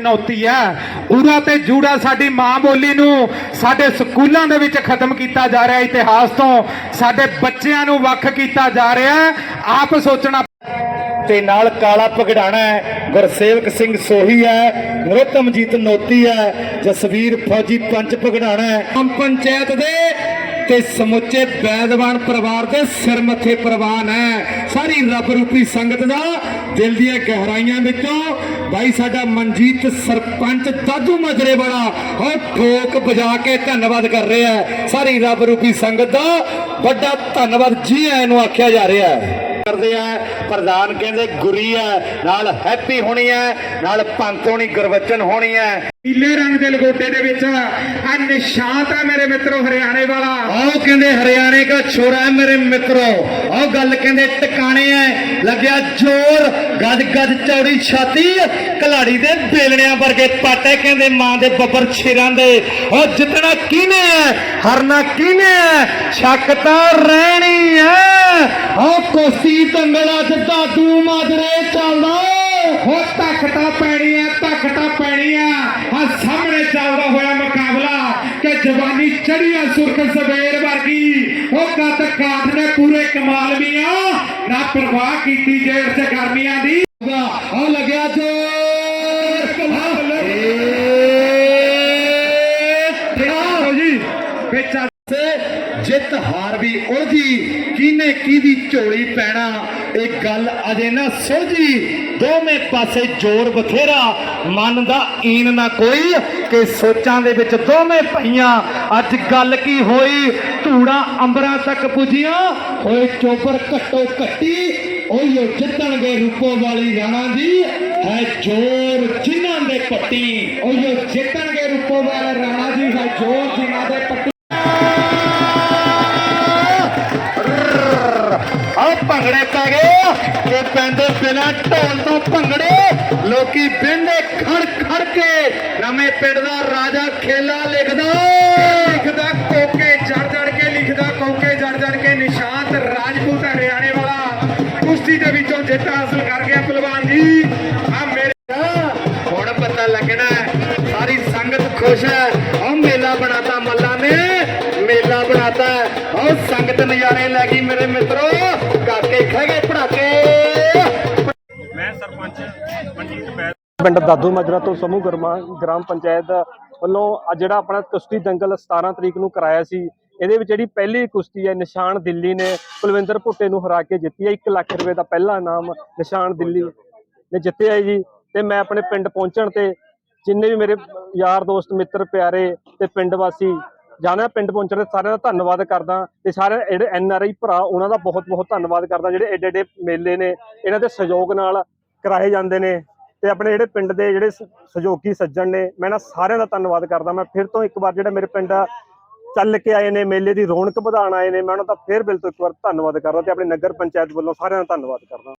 ਚੁਣੌਤੀ ਹੈ ਉਰਾ ਤੇ ਜੂੜਾ ਸਾਡੀ ਮਾਂ ਬੋਲੀ ਨੂੰ ਸਾਡੇ ਸਕੂਲਾਂ ਦੇ ਵਿੱਚ ਖਤਮ ਕੀਤਾ ਜਾ ਰਿਹਾ, ਇਤਿਹਾਸ ਤੋਂ ਸਾਡੇ ਬੱਚਿਆਂ ਨੂੰ ਵੱਖ ਕੀਤਾ ਜਾ ਰਿਹਾ। ਆਪ ਸੋਚਣਾ ਤੇ ਨਾਲ ਕਾਲਾ ਪਗੜਾਣਾ ਹੈ, ਗੁਰਸੇਵਕ ਸਿੰਘ ਸੋਹੀ ਹੈ, ਨਰੋਤਮਜੀਤ ਨੋਤੀ ਹੈ, ਜਸਵੀਰ ਫੌਜੀ ਪੰਚ ਪਗੜਾਣਾ ਹੈ। ਆਮ ਪੰਚਾਇਤ ਦੇ ਤੇ ਸਮੁੱਚੇ ਬੈਦਵਾਨ ਪਰਿਵਾਰ ਦੇ ਸਿਰ ਮੱਥੇ ਪ੍ਰਵਾਨ ਹੈ। ਸਾਰੀ ਰੱਬ ਰੂਪੀ ਸੰਗਤ ਦਾ ਦਿਲ ਦੀਆਂ ਗਹਿਰਾਈਆਂ ਵਿੱਚੋਂ ਭਾਈ ਸਾਡਾ ਮਨਜੀਤ ਸਰਪੰਚ ਦਾਦੂ ਮਜਰੇ ਵਾਲਾ, ਉਹ ਠੋਕ ਵਜਾ ਕੇ ਧੰਨਵਾਦ ਕਰ ਰਿਹਾ ਸਾਰੀ ਰੱਬ ਰੂਪੀ ਸੰਗਤ ਦਾ ਵੱਡਾ ਧੰਨਵਾਦ ਜੀ ਆਇਆਂ ਨੂੰ ਆਖਿਆ ਜਾ ਰਿਹਾ ਹੈ। ਕਰਦੇ ਆ। ਪ੍ਰਧਾਨ ਕਹਿੰਦੇ ਗੁਰੀ ਹੈ ਨਾਲ ਹੈਪੀ ਹੋਣੀ ਹੈ ਨਾਲ ਪੰਤ ਹੋਣੀ ਗੁਰਵਚਨ ਹੋਣੀ ਹੈ ਨੀਲੇ ਰੰਗ ਦੇ ਲਗੋਟੇ ਦੇ ਵਿੱਚ ਆ ਨਿਸ਼ਾਨ ਹੈ ਮੇਰੇ ਮਿੱਤਰੋ ਹਰਿਆਣੇ ਵਾਲਾ। ਆਓ ਕਹਿੰਦੇ ਹਰਿਆਣੇ ਦਾ ਛੋਰਾ ਹੈ ਮੇਰੇ ਮਿੱਤਰੋ। ਆਓ ਗੱਲ ਕਹਿੰਦੇ ਟਿਕਾਣੇ ਹੈ ਲੱਗਿਆ ਜ਼ੋਰ ਗੱਜ ਗੱਜ ਚੌੜੀ ਛਾਤੀ ਕਲਾੜੀ ਦੇ ਬੇਲਣਿਆਂ ਵਰਗੇ ਪਾਟੇ ਕਹਿੰਦੇ ਮਾਂ ਦੇ ਬੱਬਰ ਛੇਰਾਂ ਦੇ। ਉਹ ਜਿੱਤਣਾ ਕਿਹਨੇ ਹੈ ਹਰਨਾ ਕਿਹਨੇ ਹੈ ਛੱਕ ਤਾਂ ਰਹਿਣੀ ਹੈ ਦੰਗਲ ਅੱਜ ਦਾਦੂ ਮਾਜਰੇ ਚੱਲਦਾ ਹੋ ਧੱਕਟਾ ਪੈਣੀ ਆ ਧੱਕਟਾ ਪੈਣੀ ਆ ਆ ਸਾਹਮਣੇ ਚੱਲਦਾ ਹੋਇਆ ਮੁਕਾਬਲਾ ਕਿ ਜਵਾਨੀ ਚੜੀ ਆ ਸੁਰਖ ਸਵੇਰ ਵਰਗੀ। ਉਹ ਕੱਤ ਕਾਠ ਨੇ ਪੂਰੇ ਕਮਾਲ ਮੀਆਂ। ਨਾ ਪਰਵਾਹ ਕੀਤੀ ਜੇੜ ਚ ਗਰਮੀਆਂ ਦੀ। ਆ ਲੱਗਿਆ ਜੋਰ। ਜੀ ਵਿੱਚ ਤੇ ਜਿੱਤ ਹਾਰ ਵੀ ਉਲਝੀ। ਕਿਨੇ ਕਿਹਦੀ ਝੋਲੀ ਪੈਣਾ? ਇਹ ਗੱਲ ਅਜੇ ਨਾ ਸੁਲਝੀ। ਦੋਵੇਂ ਪਾਸੇ ਜ਼ੋਰ ਬਥੇਰਾ। ਮਨ ਦਾ ਈਨ ਨਾ ਕੋਈ ਕਿ ਸੋਚਾਂ ਦੇ ਵਿੱਚ ਦੋਵੇਂ ਪਈਆਂ ਅੱਜ ਗੱਲ ਕੀ ਹੋਈ? ਧੂੜਾ ਅੰਬਰਾਂ ਤੱਕ ਪੁੱਜੀਆਂ। ਹੋਏ ਚੋਪਰ ਘੱਟੋ ਘੱਟੀ। ਉਹੀਓ ਜਿੱਤਣਗੇ ਰੂਪੋ ਵਾਲੀ ਰਾਣਾ ਜੀ। ਹੈ ਜ਼ੋਰ ਜਿਨ੍ਹਾਂ ਦੇ ਪੱਟੀ। ਉਹੀਓ ਜਿੱਤਣਗੇ ਰੂਪੋ ਵਾਲੇ ਰਾਣਾ ਜੀ। ਹੈ ਜੋਰ ਜਿਨ੍ਹਾਂ ਦੇ ਪੱਟੀ। ਪੈਂਦੇ ਬਿਨਾ ਢੋਲ ਤੋਂ ਭੰਗੜੇ। ਲੋਕੀ ਬਿੰਦੇ ਖੜ ਖੜ ਕੇ ਨਵੇਂ ਪਿੰਡ ਦਾ ਰਾਜਾ ਖੇਲਾ ਲਿਖਦਾ। ਲਿਖਦਾ ਕੋਕੇ ਜੜ ਜੜ ਕੇ ਲਿਖਦਾ ਕੋਕੇ ਜੜ ਜੜ ਕੇ ਨਿਸ਼ਾਂਤ ਰਾਜਪੂਤ ਹਰਿਆਣੇ ਵਾਲਾ। ਕੁਸ਼ਤੀ ਦੇ ਵਿੱਚੋਂ ਜਿੱਤ ਹਾਸਲ ਕਰ ਗਿਆ ਪਹਿਲਵਾਨ ਜੀ। ਆ ਮੇਰੇ ਹੁਣ ਪਤਾ ਲੱਗਣਾ ਹੈ, ਸਾਰੀ ਸੰਗਤ ਖੁਸ਼ ਹੈ। ਉਹ ਮੇਲਾ ਬਣਾਤਾ ਮੱਲਾ ਨੇ ਮੇਲਾ ਬਣਾਤਾ ਉਹ ਸੰਗਤ ਨਜ਼ਾਰੇ ਲੈ ਗਈ ਮੇਰੇ ਮਿੱਤਰੋ। ਕਾਕੇ ਖਹਿ ਗਏ ਪਿੰਡ ਦਾਦੂ ਮਾਜਰਾ ਤੋਂ ਸਮੂਹ ਗਰਮਾ ਗ੍ਰਾਮ ਪੰਚਾਇਤ ਵੱਲੋਂ ਅੱਜ ਜਿਹੜਾ ਆਪਣਾ ਕੁਸ਼ਤੀ ਦੰਗਲ 17 ਤਰੀਕ ਨੂੰ ਕਰਾਇਆ ਸੀ, ਇਹਦੇ ਵਿੱਚ ਜਿਹੜੀ ਪਹਿਲੀ ਕੁਸ਼ਤੀ ਹੈ, ਨਿਸ਼ਾਨ ਦਿੱਲੀ ਨੇ ਕੁਲਵਿੰਦਰ ਭੁੱਟੇ ਨੂੰ ਹਰਾ ਕੇ ਜਿੱਤੀ ਹੈ। 1 ਲੱਖ ਰੁਪਏ ਦਾ ਪਹਿਲਾ ਇਨਾਮ ਨਿਸ਼ਾਨ ਦਿੱਲੀ ਨੇ ਜਿੱਤਿਆ ਹੈ ਜੀ। ਤੇ ਮੈਂ ਆਪਣੇ ਪਿੰਡ ਪਹੁੰਚਣ ਤੇ ਜਿੰਨੇ ਵੀ ਮੇਰੇ ਯਾਰ ਦੋਸਤ, ਮਿੱਤਰ, ਪਿਆਰੇ ਤੇ ਪਿੰਡ ਵਾਸੀ ਜਾਣਾ ਪਿੰਡ ਪਹੁੰਚਣ ਤੇ ਸਾਰਿਆਂ ਦਾ ਧੰਨਵਾਦ ਕਰਦਾ। ਤੇ ਸਾਰੇ ਜਿਹੜੇ ਐਨ ਆਰ ਆਈ ਭਰਾ, ਉਹਨਾਂ ਦਾ ਬਹੁਤ ਬਹੁਤ ਧੰਨਵਾਦ ਕਰਦਾ। ਜਿਹੜੇ ਐਡੇ ਐਡੇ ਮੇਲੇ ਨੇ, ਇਹਨਾਂ ਦੇ ਸਹਿਯੋਗ ਨਾਲ ਕਰਾਏ ਜਾਂਦੇ ਨੇ। ਤੇ ਆਪਣੇ ਜਿਹੜੇ ਪਿੰਡ ਦੇ ਜਿਹੜੇ ਸਹਿਯੋਗੀ ਸੱਜਣ ਨੇ ਮੈਂ ਇਹਨਾਂ ਸਾਰਿਆਂ ਦਾ ਧੰਨਵਾਦ ਕਰਦਾ। ਮੈਂ ਫਿਰ ਤੋਂ ਇੱਕ ਵਾਰ ਜਿਹੜਾ ਮੇਰੇ ਪਿੰਡ ਚੱਲ ਕੇ ਆਏ ਨੇ ਮੇਲੇ ਦੀ ਰੌਣਕ ਵਧਾਉਣ ਆਏ ਨੇ ਮੈਂ ਉਹਨਾਂ ਦਾ ਫਿਰ ਬਿਲ ਤੋਂ ਇੱਕ ਵਾਰ ਧੰਨਵਾਦ ਕਰਦਾ ਤੇ ਆਪਣੇ ਨਗਰ ਪੰਚਾਇਤ ਵੱਲੋਂ ਸਾਰਿਆਂ ਦਾ ਧੰਨਵਾਦ ਕਰਦਾ।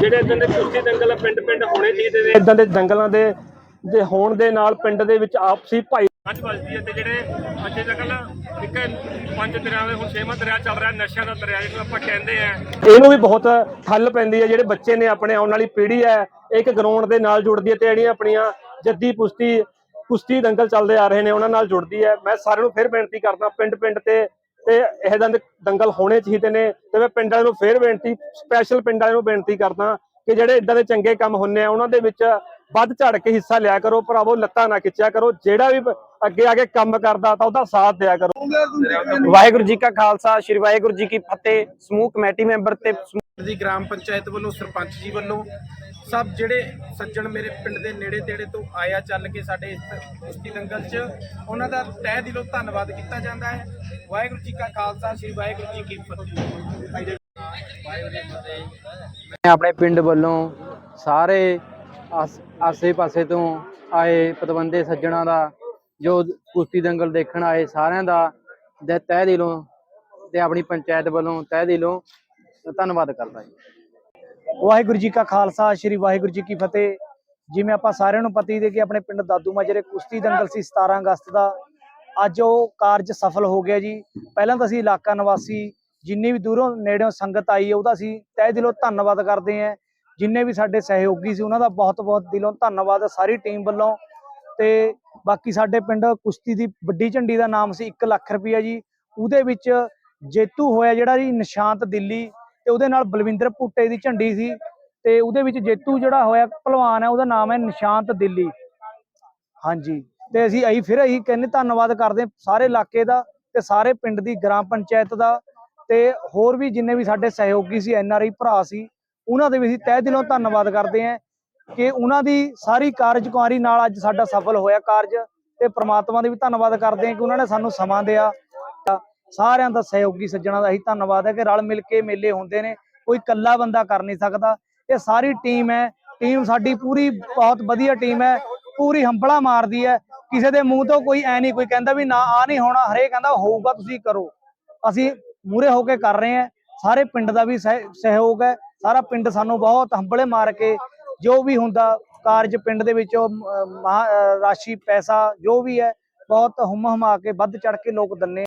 ਜਿਹੜੇ ਇਦਾਂ ਦੇ ਕੁਸ਼ਤੀ ਦੰਗਲ ਪਿੰਡ ਪਿੰਡ ਹੋਣੇ ਚਾਹੀਦੇ ਨੇ? ਇਦਾਂ ਦੇ ਦੰਗਲਾਂ ਦੇ ਦੇ ਹੋਣ ਦੇ ਨਾਲ ਪਿੰਡ ਦੇ ਵਿੱਚ ਆਪਸੀ ਭਾਈ ਅੱਜ ਵੱਜਦੀ ਹੈ ਤੇ ਜਿਹੜੇ ਅੱਜ ਤੱਕ ਇੱਕ ਪੰਜ ਦਰਿਆ ਹੁਣ ਛੇਵਾਂ ਦਰਿਆ ਚੱਲ ਰਿਹਾ, ਨਸ਼ਿਆਂ ਦਾ ਦਰਿਆ ਜਿਹਨੂੰ ਆਪਾਂ ਕਹਿੰਦੇ ਆ। ਇਹਨੂੰ ਵੀ ਬਹੁਤ ਠੱਲ ਪੈਂਦੀ ਹੈ, ਜਿਹੜੇ ਬੱਚੇ ਨੇ ਆਪਣੇ ਆਉਣ ਵਾਲੀ ਪੀੜ੍ਹੀ ਹੈ, ਇੱਕ ਗਰਾਊਂਡ ਦੇ ਨਾਲ ਜੁੜਦੀ ਹੈ ਤੇ ਜਿਹੜੀਆਂ ਆਪਣੀਆਂ ਜੱਦੀ ਪੁਸ਼ਤੀ ਕੁਸ਼ਤੀ ਦੰਗਲ ਚੱਲਦੇ ਆ ਰਹੇ ਨੇ, ਉਹਨਾਂ ਨਾਲ ਜੁੜਦੀ ਹੈ। ਮੈਂ ਸਾਰਿਆਂ ਨੂੰ ਫਿਰ ਬੇਨਤੀ ਕਰਦਾ ਪਿੰਡ ਪਿੰਡ ਤੇ ਤੇ ਇਹ ਦੰਦ ਦੰਗਲ ਹੋਣੇ ਚਾਹੀਦੇ ਨੇ ਤੇ ਮੈਂ ਪਿੰਡ ਵਾਲਿਆਂ ਨੂੰ ਫਿਰ ਬੇਨਤੀ ਸਪੈਸ਼ਲ ਪਿੰਡ ਵਾਲਿਆਂ ਨੂੰ ਬੇਨਤੀ ਕਰਦਾ ਕਿ ਜਿਹੜੇ ਇਦਾਂ ਦੇ ਚੰਗੇ ਕੰਮ ਹੁੰਨੇ ਆ, ਉਹਨਾਂ ਦੇ ਵਿੱਚ ਵੱਧ ਝੜ ਕੇ ਹਿੱਸਾ ਲਿਆ ਕਰੋ, ਭਰਾਵੋ, ਲੱਤਾਂ ਨਾ ਖਿੱਚਿਆ ਕਰੋ, ਜਿਹੜਾ ਵੀ ਅੱਗੇ ਆ ਕੇ ਕੰਮ ਕਰਦਾ ਤਾਂ ਉਹਦਾ ਸਾਥ ਦਿਆ ਕਰੋ। ਵਾਹਿਗੁਰੂ ਜੀ ਕਾ ਖਾਲਸਾ ਸ੍ਰੀ ਵਾਹਿਗੁਰੂ ਜੀ ਕੀ ਫਤਿਹ। ਸਮੂਹ ਕਮੇਟੀ ਮੈਂਬਰ ਤੇ ਸਮੂਹ ਦੀ ਗ੍ਰਾਮ ਪੰਚਾਇਤ ਵੱਲੋਂ ਸਰਪੰਚ ਜੀ ਵੱਲੋਂ ਸਭ ਜਿਹੜੇ ਸੱਜਣ ਮੇਰੇ ਪਿੰਡ ਦੇ ਨੇੜੇ ਤੇੜੇ ਤੋਂ ਆਇਆ ਚੱਲ ਕੇ ਸਾਡੇ ਇਸ ਕੁਸ਼ਤੀ ਦੰਗਲ 'ਚ ਉਹਨਾਂ ਦਾ ਤਹਿ ਦਿਲੋਂ ਧੰਨਵਾਦ ਕੀਤਾ ਜਾਂਦਾ ਹੈ। ਵਾਹਿਗੁਰੂ ਜੀ ਕਾ ਖਾਲਸਾ ਸ੍ਰੀ ਵਾਹਿਗੁਰੂ ਜੀ ਕੀ ਫਤਿਹ। ਮੈਂ ਆਪਣੇ ਪਿੰਡ ਵੱਲੋਂ ਸਾਰੇ ਆਸ- ਆਸੇ-ਪਾਸੇ ਤੋਂ ਆਏ ਪਤਵੰਦੇ ਸੱਜਣਾ ਦਾ ਜੋ ਕੁਸ਼ਤੀ ਦੰਗਲ ਦੇਖਣ ਆਏ ਸਾਰਿਆਂ ਦਾ ਦੇ ਤਹਿ ਦਿਲੋਂ ਤੇ ਆਪਣੀ ਪੰਚਾਇਤ ਵੱਲੋਂ ਤਹਿ ਦਿਲੋਂ ਧੰਨਵਾਦ ਕਰਦਾ ਜੀ। ਵਾਹਿਗੁਰੂ ਜੀ ਕਾ ਖਾਲਸਾ, ਸ੍ਰੀ ਵਾਹਿਗੁਰੂ ਜੀ ਕੀ ਫਤਿਹ। ਜਿਵੇਂ ਆਪਾਂ ਸਾਰਿਆਂ ਨੂੰ ਪਤੀ ਦੇ ਕਿ ਆਪਣੇ ਪਿੰਡ ਦਾਦੂ ਮਾਜਰੇ ਕੁਸ਼ਤੀ ਦੰਗਲ ਸੀ 17 ਅਗਸਤ ਦਾ, ਅੱਜ ਉਹ ਕਾਰਜ ਸਫਲ ਹੋ ਗਿਆ ਜੀ। ਪਹਿਲਾਂ ਤਾਂ ਅਸੀਂ ਇਲਾਕਾ ਨਿਵਾਸੀ, ਜਿੰਨੀ ਵੀ ਦੂਰੋਂ ਨੇੜਿਓਂ ਸੰਗਤ ਆਈ ਹੈ, ਉਹਦਾ ਅਸੀਂ ਤਹਿ ਦਿਲੋਂ ਧੰਨਵਾਦ ਕਰਦੇ ਹਾਂ। ਜਿੰਨੇ ਵੀ ਸਾਡੇ ਸਹਿਯੋਗੀ ਸੀ, ਉਹਨਾਂ ਦਾ ਬਹੁਤ-ਬਹੁਤ ਦਿਲੋਂ ਧੰਨਵਾਦ ਸਾਰੀ ਟੀਮ ਵੱਲੋਂ। ਤੇ ਬਾਕੀ ਸਾਡੇ ਪਿੰਡ ਕੁਸ਼ਤੀ ਦੀ ਵੱਡੀ ਝੰਡੀ ਦਾ ਨਾਮ ਸੀ 1 ਲੱਖ ਰੁਪਈਆ ਜੀ। ਉਹਦੇ ਵਿੱਚ ਜੇਤੂ ਹੋਇਆ ਜਿਹੜਾ ਜੀ ਨਿਸ਼ਾਂਤ ਦਿੱਲੀ ਤੇ ਉਹਦੇ ਨਾਲ ਬਲਵਿੰਦਰ ਭੁੱਟੇ ਦੀ ਝੰਡੀ ਸੀ ਤੇ ਉਹਦੇ ਵਿੱਚ ਜੇਤੂ ਜਿਹੜਾ ਹੋਇਆ ਪਹਿਲਵਾਨ ਹੈ, ਉਹਦਾ ਨਾਮ ਹੈ ਨਿਸ਼ਾਂਤ ਦਿੱਲੀ। ਹਾਂਜੀ, ਤੇ ਅਸੀਂ ਅਸੀਂ ਫਿਰ ਅਸੀਂ ਕਹਿੰਦੇ ਧੰਨਵਾਦ ਕਰਦੇ ਸਾਰੇ ਇਲਾਕੇ ਦਾ ਤੇ ਸਾਰੇ ਪਿੰਡ ਦੀ ਗ੍ਰਾਮ ਪੰਚਾਇਤ ਦਾ ਤੇ ਹੋਰ ਵੀ ਜਿੰਨੇ ਵੀ ਸਾਡੇ ਸਹਿਯੋਗੀ ਸੀ, ਐਨ ਆਰ ਆਈ ਭਰਾ ਸੀ, ਉਹਨਾਂ ਦੇ ਵੀ ਅਸੀਂ ਤਹਿ ਦਿਲੋਂ ਧੰਨਵਾਦ ਕਰਦੇ ਹਾਂ। ਕਿ ਉਹਨਾਂ ਦੀ ਸਾਰੀ ਕਾਰਜਕਾਰੀ ਨਾਲ ਅੱਜ ਸਾਡਾ ਸਫਲ ਹੋਇਆ ਕਾਰਜ ਤੇ ਪ੍ਰਮਾਤਮਾ ਦੇ ਵੀ ਧੰਨਵਾਦ ਕਰਦੇ ਹਾਂ ਕਿ ਉਹਨਾਂ ਨੇ ਸਾਨੂੰ ਸਮਾਂ ਦਿਆ। ਸਾਰਿਆਂ ਦਾ ਸਹਿਯੋਗੀ ਸੱਜਣਾ ਦਾ ਹੀ ਧੰਨਵਾਦ ਹੈ ਕਿ ਰਲ ਮਿਲ ਕੇ ਮੇਲੇ ਹੁੰਦੇ ਨੇ, ਕੋਈ ਇਕੱਲਾ ਬੰਦਾ ਕਰ ਨਹੀਂ ਸਕਦਾ। ਇਹ ਸਾਰੀ ਟੀਮ ਹੈ, ਟੀਮ ਸਾਡੀ ਪੂਰੀ ਬਹੁਤ ਵਧੀਆ ਟੀਮ ਹੈ, ਪੂਰੀ ਹੰਬਲਾ ਮਾਰਦੀ ਹੈ। ਕਿਸੇ ਦੇ ਮੂੰਹ ਤੋਂ ਕੋਈ ਐ ਨਹੀਂ, ਕੋਈ ਕਹਿੰਦਾ ਵੀ ਨਾ ਆ ਨਹੀਂ ਹੋਣਾ, ਹਰੇਕ ਕਹਿੰਦਾ ਹੋਊਗਾ, ਤੁਸੀਂ ਕਰੋ। ਅਸੀਂ ਮੂਰੇ ਹੋ ਕੇ ਕਰ ਰਹੇ ਹਾਂ। ਸਾਰੇ ਪਿੰਡ ਦਾ ਵੀ ਸਹਿ- ਸਹਿਯੋਗ ਹੈ। ਸਾਰਾ ਪਿੰਡ ਸਾਨੂੰ ਬਹੁਤ ਹੰਬਲੇ ਮਾਰ ਕੇ ਜੋ ਵੀ ਹੁੰਦਾ ਕਾਰਜ ਪਿੰਡ ਦੇ ਵਿੱਚ ਉਹ, ਰਾਸ਼ੀ ਪੈਸਾ ਜੋ ਵੀ ਹੈ ਬਹੁਤ ਹੁੰਮ ਹਮਾ ਕੇ ਵੱਧ ਚੜ ਕੇ ਲੋਕ ਦਿੰਨੇ